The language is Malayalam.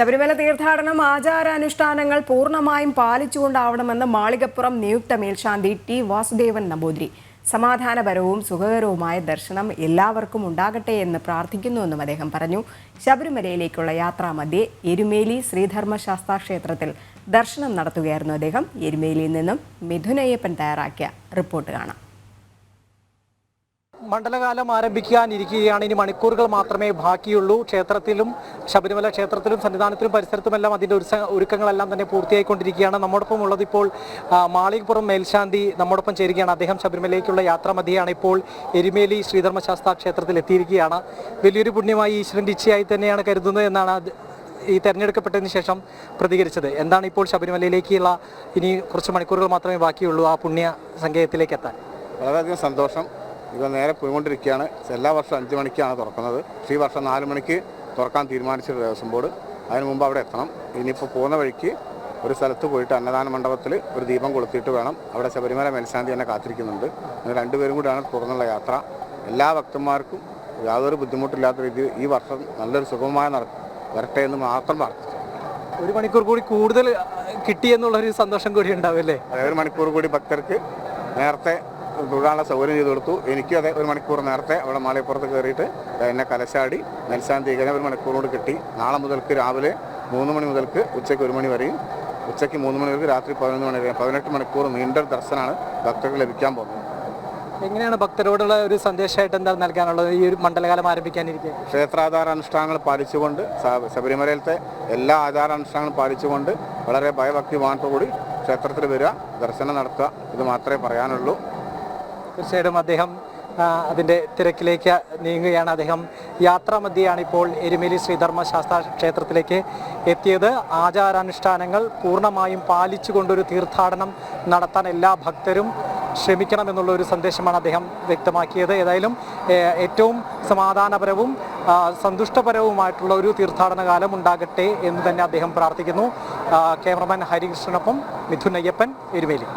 ശബരിമല തീർത്ഥാടനം ആചാരാനുഷ്ഠാനങ്ങൾ പൂർണമായും പാലിച്ചുകൊണ്ടാവണമെന്ന് മാളികപ്പുറം നിയുക്ത മേൽശാന്തി ടി വാസുദേവൻ നമ്പൂതിരി. സമാധാനപരവും സുഖകരവുമായ ദർശനം എല്ലാവർക്കും ഉണ്ടാകട്ടെ എന്ന് പ്രാർത്ഥിക്കുന്നുവെന്നും അദ്ദേഹം പറഞ്ഞു. ശബരിമലയിലേക്കുള്ള യാത്രാമധ്യേ എരുമേലി ശ്രീധർമ്മശാസ്താ ക്ഷേത്രത്തിൽ ദർശനം നടത്തുകയായിരുന്നു അദ്ദേഹം. എരുമേലിയിൽ നിന്നും മിഥുനയ്യപ്പൻ തയ്യാറാക്കിയ റിപ്പോർട്ട് കാണാം. മണ്ഡലകാലം ആരംഭിക്കാനിരിക്കുകയാണ്. ഇനി മണിക്കൂറുകൾ മാത്രമേ ബാക്കിയുള്ളൂ. ക്ഷേത്രത്തിലും ശബരിമല ക്ഷേത്രത്തിലും സന്നിധാനത്തിലും പരിസരത്തുമെല്ലാം അതിന്റെ ഒരു ഒരുക്കങ്ങളെല്ലാം തന്നെ പൂർത്തിയായിക്കൊണ്ടിരിക്കുകയാണ്. നമ്മോടൊപ്പം ഉള്ളത് ഇപ്പോൾ മാളികപ്പുറം മേൽശാന്തി നമ്മോടൊപ്പം ചേരുകയാണ്. അദ്ദേഹം ശബരിമലയിലേക്കുള്ള യാത്ര യാത്രാമധ്യയാണ് ഇപ്പോൾ എരുമേലി ശ്രീധർമ്മശാസ്ത്ര ക്ഷേത്രത്തിൽ എത്തിയിരിക്കുകയാണ്. വലിയൊരു പുണ്യമായി ഈശ്വരന്റെ ഇച്ഛയായി തന്നെയാണ് കരുതുന്നത് എന്നാണ് ഈ തെരഞ്ഞെടുക്കപ്പെട്ടതിന് ശേഷം പ്രതികരിച്ചത്. എന്താണ് ഇപ്പോൾ ശബരിമലയിലേക്കുള്ള ഇനി കുറച്ച് മണിക്കൂറുകൾ മാത്രമേ ബാക്കിയുള്ളൂ ആ പുണ്യ സങ്കേതത്തിലേക്ക് എത്താൻ? വളരെയധികം സന്തോഷം. ഇത് നേരെ പോയിക്കൊണ്ടിരിക്കുകയാണ്. എല്ലാ വർഷം അഞ്ച് മണിക്കാണ് തുറക്കുന്നത്. ഈ വർഷം നാല് മണിക്ക് തുറക്കാൻ തീരുമാനിച്ചത് ദേവസ്വം ബോർഡ്. അതിന് മുമ്പ് അവിടെ എത്തണം. ഇനിയിപ്പോൾ പോകുന്ന വഴിക്ക് ഒരു സ്ഥലത്ത് പോയിട്ട് അന്നദാന മണ്ഡപത്തിൽ ഒരു ദീപം കൊളുത്തിയിട്ട് വേണം. അവിടെ ശബരിമല മേൽശാന്തി എന്നെ കാത്തിരിക്കുന്നുണ്ട്. അങ്ങനെ രണ്ടുപേരും കൂടിയാണ് തുറന്നുള്ള യാത്ര. എല്ലാ ഭക്തന്മാർക്കും യാതൊരു ബുദ്ധിമുട്ടില്ലാത്ത രീതിയിൽ ഈ വർഷം നല്ലൊരു സുഗമമായ നട വരട്ടെ എന്ന് മാത്രം പ്രാർത്ഥിച്ചു. ഒരു മണിക്കൂർ കൂടി കൂടുതൽ കിട്ടിയെന്നുള്ളൊരു സന്തോഷം കൂടി ഉണ്ടാവില്ലേ ഒരു മണിക്കൂർ കൂടി ഭക്തർക്ക് നേരത്തെ തൊഴാനുള്ള സൗകര്യം ചെയ്തു കൊടുത്തു. എനിക്കും അതെ ഒരു മണിക്കൂർ നേരത്തെ അവിടെ മാലയപ്പുറത്ത് കയറിയിട്ട് എന്നെ കലശാടി നെൽസാൻ ഇങ്ങനെ ഒരു മണിക്കൂർ കൊണ്ട് കിട്ടി. നാളെ മുതൽക്ക് രാവിലെ മൂന്ന് മണി മുതൽക്ക് ഉച്ചയ്ക്ക് ഒരു മണി വരെയും ഉച്ചയ്ക്ക് മൂന്ന് മണി വരെ രാത്രി പതിനൊന്ന് മണി വരെയും പതിനെട്ട് മണിക്കൂർ നീണ്ട ദർശനമാണ് ഭക്തർക്ക് ലഭിക്കാൻ പോകുന്നത്. എങ്ങനെയാണ് ഭക്തരോടുള്ള ഒരു സന്ദേശമായിട്ട് എന്താണ് നൽകാനുള്ളത്? ഈ ഒരു മണ്ഡലകാലം ആരംഭിക്കാനിരിക്കുക ക്ഷേത്രാധാര അനുഷ്ഠാനങ്ങൾ പാലിച്ചുകൊണ്ട് ശബരിമലയിലത്തെ എല്ലാ ആചാരാനുഷ്ഠാനങ്ങളും പാലിച്ചുകൊണ്ട് വളരെ ഭയഭക്തി കൂടി ക്ഷേത്രത്തിൽ വരിക ദർശനം നടത്തുക ഇത് മാത്രമേ പറയാനുള്ളൂ. തീർച്ചയായിട്ടും അദ്ദേഹം അതിന്റെ തിരക്കിലേക്ക് നീങ്ങുകയാണ്. അദ്ദേഹം യാത്രാമധ്യയാണ് ഇപ്പോൾ എരുമേലി ശ്രീധർമ്മശാസ്ത്ര ക്ഷേത്രത്തിലേക്ക് എത്തിയത്. ആചാരാനുഷ്ഠാനങ്ങൾ പൂർണമായും പാലിച്ചുകൊണ്ടൊരു തീർത്ഥാടനം നടത്താൻ എല്ലാ ഭക്തരും ശ്രമിക്കണം എന്നുള്ള ഒരു സന്ദേശമാണ് അദ്ദേഹം വ്യക്തമാക്കിയത്. ഏതായാലും ഏറ്റവും സമാധാനപരവും സന്തുഷ്ടപരവുമായിട്ടുള്ള ഒരു തീർത്ഥാടന കാലം ഉണ്ടാകട്ടെ എന്ന് തന്നെ അദ്ദേഹം പ്രാർത്ഥിക്കുന്നു. ക്യാമറമാൻ ഹരികൃഷ്ണനൊപ്പം മിഥുൻ അയ്യപ്പൻ എരുമേലി.